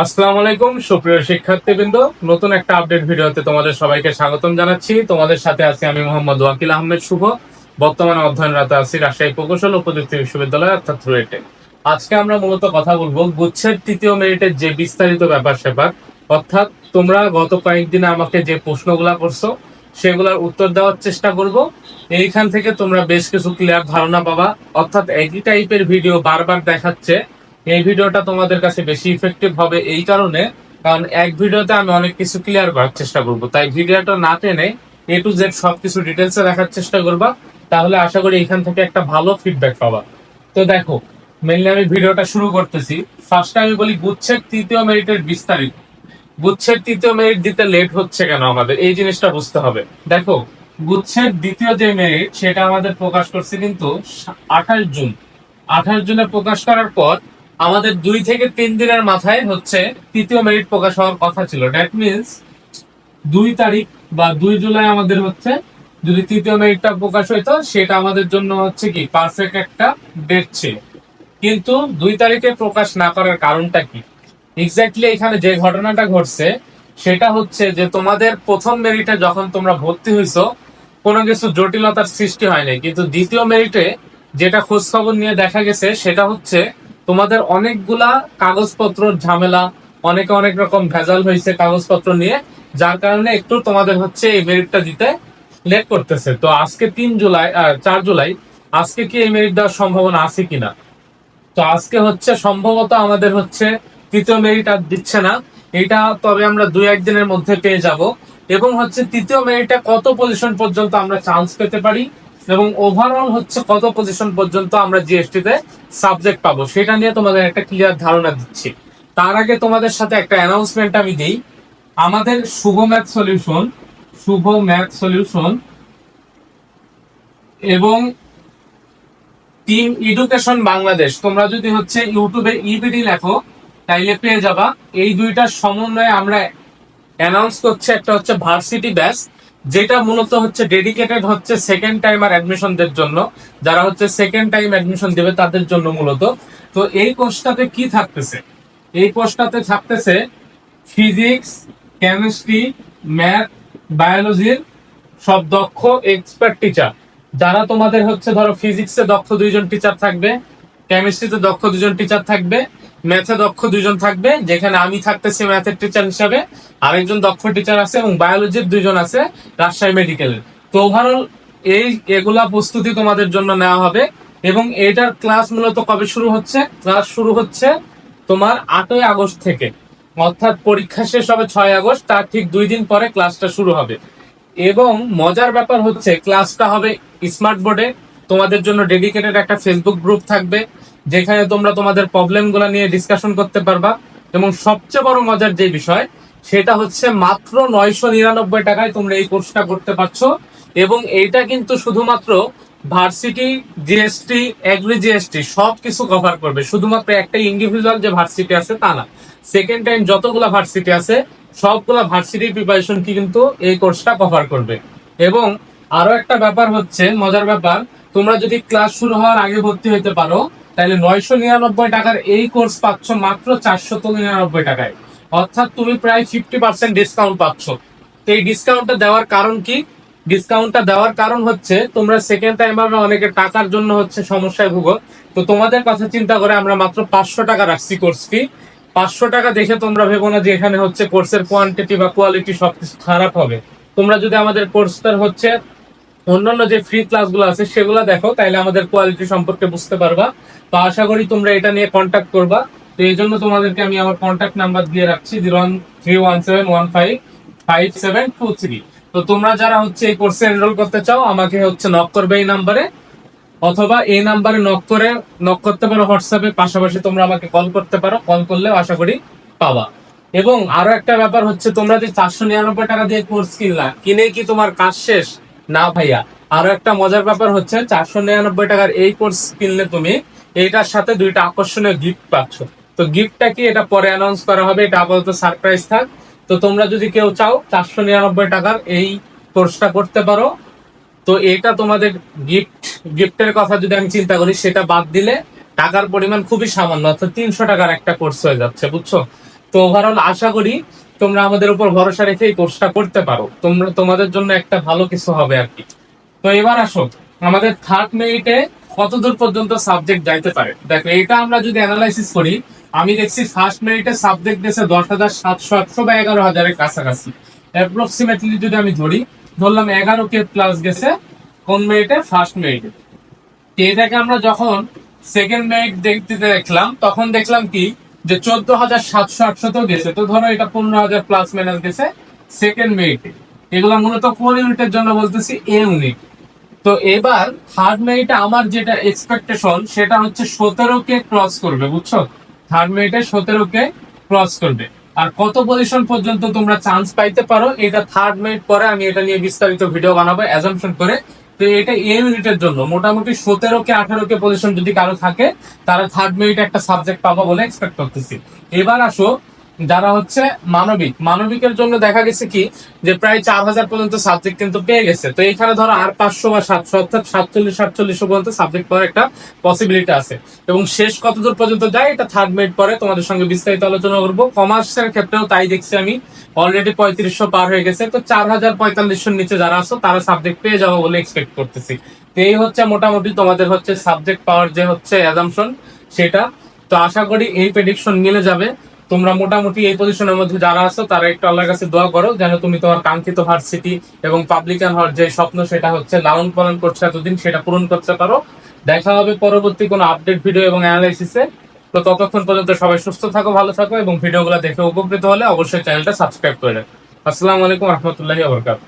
আসসালামু আলাইকুম, সুপ্রিয় শিক্ষার্থীবৃন্দ। নতুন একটা আপডেট ভিডিওতে তোমাদের সবাইকে স্বাগতম জানাচ্ছি। তোমাদের সাথে আছি আমি মোহাম্মদ ওয়াকিল আহমেদ শুভ। বর্তমানে অধ্যয়নরত আছি রাজশাহী প্রকৌশল ও প্রযুক্তি বিশ্ববিদ্যালয়, অর্থাৎ রুয়েটে। আজকে আমরা মূলত কথা বলব গুচ্ছের তৃতীয় মেরিটের যে বিস্তারিত ব্যাপার স্যাপার। অর্থাৎ তোমরা গত কয়েকদিনে আমাকে যে প্রশ্নগুলা করছ, সেগুলোর উত্তর দেওয়ার চেষ্টা করব। এইখান থেকে তোমরা বেশ কিছু ক্লিয়ার ধারণা পাবা। অর্থাৎ একই টাইপের ভিডিও বারবার দেখাচ্ছে। এই ভিডিওটা তোমাদের কাছে বেশি ইফেক্টিভ হবে এই কারণে, কারণ এক ভিডিওতে আমি অনেক কিছু ক্লিয়ার করার চেষ্টা করব। তাই ভিডিওটা না টেনে এ টু জেড সবকিছু ডিটেলসে দেখার চেষ্টা করবা, তাহলে আশা করি এখান থেকে একটা ভালো ফিডব্যাক পাবা। তো দেখো মেনলি আমি ভিডিওটা শুরু করতেছি। ফার্স্টে আমি বলি, গুচ্ছের তৃতীয় মেরিটের বিস্তারিত। গুচ্ছের তৃতীয় মেরিট দিতে লেট হচ্ছে কেন আমাদের? এই জিনিসটা বুঝতে হবে। দেখো, গুচ্ছের দ্বিতীয় যে মেরিট সেটা আমাদের প্রকাশ করছে কিন্তু আঠাশ জুন। আঠাশ জুনে প্রকাশ করার পর আমাদের দুই থেকে তিন দিনের মাথায় হচ্ছে তৃতীয় মেরিট প্রকাশ হওয়ার কথা ছিল। দ্যাট মিনস দুই তারিখ বা দুই জুলাই আমাদের হচ্ছে যদি তৃতীয় মেরিটটা প্রকাশ হইতো, সেটা আমাদের জন্য হচ্ছে কি পারফেক্ট একটা ডেট ছিল। কিন্তু দুই তারিখে প্রকাশ না করার কারণটা কি? এক্স্যাক্টলি এখানে যে ঘটনাটা ঘটছে, সেটা হচ্ছে যে তোমাদের প্রথম মেরিটে যখন তোমরা ভর্তি হইছো, কোনো কিছু জটিলতার সৃষ্টি হয়নি। কিন্তু দ্বিতীয় মেরিটে যেটা খোঁজ খবর নিয়ে দেখা গেছে, সেটা হচ্ছে তোমাদের অনেকগুলা কাগজপত্র ঝামেলা, অনেকে অনেক রকম ভেজাল হয়েছে কাগজপত্র নিয়ে, যার কারণে একটু তোমাদের হচ্ছে এই মেরিটটা দিতে লেট করতেছে। তো আজকে তিন জুলাই চার জুলাই, আজকে কি এই মেরিট দেওয়ার সম্ভাবনা আছে কিনা? তো আজকে হচ্ছে সম্ভবত আমাদের হচ্ছে তৃতীয় মেরিট আর দিচ্ছে না। এটা তবে আমরা দুই একদিনের মধ্যে পেয়ে যাব। এবং হচ্ছে তৃতীয় মেরিটে কত পজিশন পর্যন্ত আমরা চান্স পেতে পারি? এবং ওভারঅল হচ্ছে কত পজিশন পর্যন্ত আমরা জিএসটি তে সাবজেক্ট পাবো, সেটা নিয়ে তোমাদের একটা ক্লিয়ার ধারণা দিচ্ছি। তার আগে তোমাদের সাথে একটা অ্যানাউন্সমেন্ট আমি দিই। আমাদের Shuvo math solution Shuvo math solution এবং টিম এডুকেশন বাংলাদেশ তোমরা যদি হচ্ছে ইউটিউবে ইবিডি লেখো, তাইলে পেয়ে যাবা। এই দুইটার সমন্বয়ে আমরা অ্যানাউন্স করছে, একটা হচ্ছে ভার্সিটি ব্যাচ যেটা মূলত হচ্ছে ডেডিকেটেড হচ্ছে সেকেন্ড টাইম টাইমার অ্যাডমিশনদের জন্য। যারা হচ্ছে সেকেন্ড টাইম অ্যাডমিশন দেবে, তাদের জন্য মূলত। তো এই কোর্সটাতে কি থাকতেছে? এই কোর্সটাতে থাকতেছে ফিজিক্স কেমিস্ট্রি ম্যাথ বায়োলজির সব দক্ষ এক্সপার্ট টিচার যারা তোমাদের হচ্ছে ধরো ফিজিক্সে দক্ষ দুইজন টিচার থাকবে কেমিস্ট্রিতে দক্ষ দুজন টিচার থাকবে ম্যাথে দক্ষ দুজন থাকবে, যেখানে আমি থাকতেছি ম্যাথের টিচার হিসাবে, আরেকজন দক্ষ টিচার আছে এবং বায়োলজির দুজন আছে রাজশাহী মেডিকেলের তো ওভারঅল এই এগুলা প্রস্তুতি তোমাদের জন্য নেওয়া হবে এবং এটার ক্লাস মূলত কবে শুরু হচ্ছে? ক্লাস শুরু হচ্ছে তোমার আটই আগস্ট থেকে। অর্থাৎ পরীক্ষা শেষ হবে ছয় আগস্ট, তার ঠিক দুই দিন পরে ক্লাসটা শুরু হবে। এবং মজার ব্যাপার হচ্ছে ক্লাসটা হবে স্মার্ট বোর্ডে তোমাদের জন্য ডেডিকেটেড একটা ফেসবুক গ্রুপ থাকবে। যেখানে তোমরা তোমাদের প্রবলেম নিয়ে ডিসকাশন করতে পারবা। এবং সবচেয়ে বড় মজার যে বিষয়, সেটা হচ্ছে মাত্র নয়শো নিরানব্বই টাকায় তোমরা এই কোর্সটা করতে পারছ। এবং এইটা কিন্তু শুধুমাত্র ভার্সিটি জিএসটি এগ্রি জিএসটি সব কিছু কভার করবে। শুধুমাত্র একটা ইন্ডিভিজুয়াল যে ভার্সিটি আছে, তা না। সেকেন্ড টাইম যতগুলা ভার্সিটি আছে, সবগুলা ভার্সিটি প্রিপারেশন কি কিন্তু এই কোর্সটা কভার করবে। এবং আরও একটা ব্যাপার হচ্ছে, মজার ব্যাপার, তোমরা যদি ক্লাস শুরু হওয়ার আগে ভর্তি হতে পারো তাহলে নয়শো নিরানব্বই টাকার এই কোর্স পাচ্ছ মাত্র চারশো নিরানব্বই টাকায়। অর্থাৎ তুমি প্রায় ফিফটি পার্সেন্ট ডিসকাউন্ট পাচ্ছ। তো এই ডিসকাউন্টটা দেওয়ার কারণ কি? ডিসকাউন্টটা দেওয়ার কারণ হচ্ছে, তোমরা সেকেন্ড টাইম অনেকে টাকার জন্য হচ্ছে সমস্যায় ভুগো। তো তোমাদের কথা চিন্তা করে আমরা মাত্র পাঁচশো টাকা রাখছি কোর্স ফি পাঁচশো টাকা দেখে তোমরা ভেবো না যে এখানে হচ্ছে কোর্সের কোয়ান্টিটি বা কোয়ালিটি সবকিছু খারাপ হবে। তোমরা যদি আমাদের কোর্সটার হচ্ছে অন্যান্য যে ফ্রি ক্লাসগুলো আছে, সেগুলো দেখো, তাইলে আমাদের কোয়ালিটি সম্পর্কে বুঝতে পারবা। তো আশা করি তোমরা এটা নিয়ে কন্ট্যাক্ট করবা। তো এই জন্য তোমাদেরকে আমি আমার কন্ট্যাক্ট নাম্বার দিয়ে রাখছি zero one three one seven one five five seven two three তো তোমরা যারা হচ্ছে এই কোর্সে এনরোল করতে চাও, আমাকে হচ্ছে নক করবে এই নাম্বারে অথবা এই নাম্বারে নক করে নক করতে পারো হোয়াটসঅ্যাপে পাশাপাশি তোমরা আমাকে কল করতে পারো। কল করলেও আশা করি পাবা। এবং আরও একটা ব্যাপার হচ্ছে, তোমরা যে চারশো নিরানব্বই টাকা দিয়ে কোর্স কিনলা কিনে কি তোমার কাজ শেষ? না ভাইয়া, আরও একটা মজার ব্যাপার হচ্ছে, চারশো নিরানব্বই টাকার এই কোর্স কিনলে তুমি এইটার সাথে দুইটা আকর্ষণীয় গিফট পাচ্ছ। তো গিফটটা কি এটা পরে অ্যানাউন্স করা হবে, এটা আপাতত সারপ্রাইজ থাক। তো তোমরা যদি কেউ চাও চারশো নিরানব্বই টাকার এই কোর্সটা করতে পারো। তো এটা তোমাদের গিফট গিফটের কথা যদি আমি চিন্তা করি, সেটা বাদ দিলে টাকার পরিমাণ খুবই সামান্য, অর্থাৎ তিনশো টাকার একটা কোর্স হয়ে যাচ্ছে, বুঝছ? তো ওভারঅল আশা করি তোমরা আমাদের উপর ভরসা রেখে এই কোর্সটা করতে পারো। তোমরা, তোমাদের জন্য একটা ভালো কিছু হবে আর কি। তো এবার আসো, আমাদের থার্ড মেরিটে কতদূর পর্যন্ত সাবজেক্ট যাইতে পারে? দেখো, এটা আমরা যদি অ্যানালাইসিস করি, আমি দেখছি ফার্স্ট মেরিটে সাবজেক্ট গেছে দশ হাজার সাতশো আটশো বা এগারো হাজারের কাছাকাছি। অ্যাপ্রক্সিমেটলি যদি আমি ধরি, ধরলাম এগারো কে প্লাস গেছে, কোন মেরিটে ফার্স্ট মেরিটে এটাকে আমরা যখন সেকেন্ড মেরিট দেখতে দেখলাম, তখন দেখলাম কি? যে চোদ্দ হাজার সাতশো আটশো গেছে। তো ধরো এটা পনেরো হাজার প্লাস মাইনাস গেছে। সেকেন্ড মেরিটে এগুলো মূলত কোন ইউনিটের জন্য বলতেছি এ ইউনিট তো এবার থার্ড মেরিটে আমার যেটা এক্সপেকটেশন সেটা হচ্ছে সতেরো কে ক্রস করবে, বুঝছ? থার্ড মেরিটে সতেরো কে ক্রস করবে। আর কত পজিশন পর্যন্ত তোমরা চান্স পাইতে পারো, এটা থার্ড মেরিট পরে আমি এটা নিয়ে বিস্তারিত ভিডিও বানাবো অ্যাজাম্পশন করে তো এটা এ ইউনিটের জন্য। মোটামুটি সতেরো কে আঠারো কে পজিশন যদি কারও থাকে, তারা থার্ড মিনিট একটা সাবজেক্ট পাবো বলে এক্সপেক্ট করতেছি। এবার আসো যারা হচ্ছে মানবিক, মানবিকের জন্য দেখা গেছে কি যে প্রায় চার হাজার পর্যন্ত সাবজেক্ট কিন্তু পেয়ে গেছে। তো এখানে ধরো আর পাঁচশো বা সাতশো, অর্থাৎ সাতচল্লিশ সাতচল্লিশশো পর্যন্ত সাবজেক্ট পাওয়ার একটা পসিবিলিটি আছে। এবং শেষ কতদূর পর্যন্ত যায়, এটা থার্ড মেরিট পরে তোমাদের সঙ্গে বিস্তারিত আলোচনা করব। কমার্সের ক্ষেত্রেও তাই দেখছি আমি অলরেডি পঁয়ত্রিশশো পার হয়ে গেছে। তো চার হাজার পঁয়তাল্লিশশোর নিচে যারা আছো, তারা সাবজেক্ট পেয়ে যাব বলে এক্সপেক্ট করতেছি। তো এই হচ্ছে মোটামুটি তোমাদের হচ্ছে সাবজেক্ট পাওয়ার যে হচ্ছে অ্যাজামশন সেটা। তো আশা করি এই প্রেডিকশন মিলে যাবে। তোমরা মোটামুটি এই পজিশনের মধ্যে যারা আছো, তারা একটু আল্লাহর কাছে দোয়া করো, যেন তুমি তোমার কাঙ্ক্ষিত ভার্সিটি এবং পাবলিকান হওয়ার যে স্বপ্ন, সেটা হচ্ছে লালন পালন করছে এতদিন, সেটা পূরণ করতে পারো। দেখা হবে পরবর্তী কোনো আপডেট ভিডিও এবং অ্যানালাইসিসে তো ততক্ষণ পর্যন্ত সবাই সুস্থ থাকো, ভালো থাকো এবং ভিডিওগুলো দেখে উপকৃত হলে অবশ্যই চ্যানেলটা সাবস্ক্রাইব করে রাখো। আসসালামু আলাইকুম রহমতুল্লাহি আবরকাত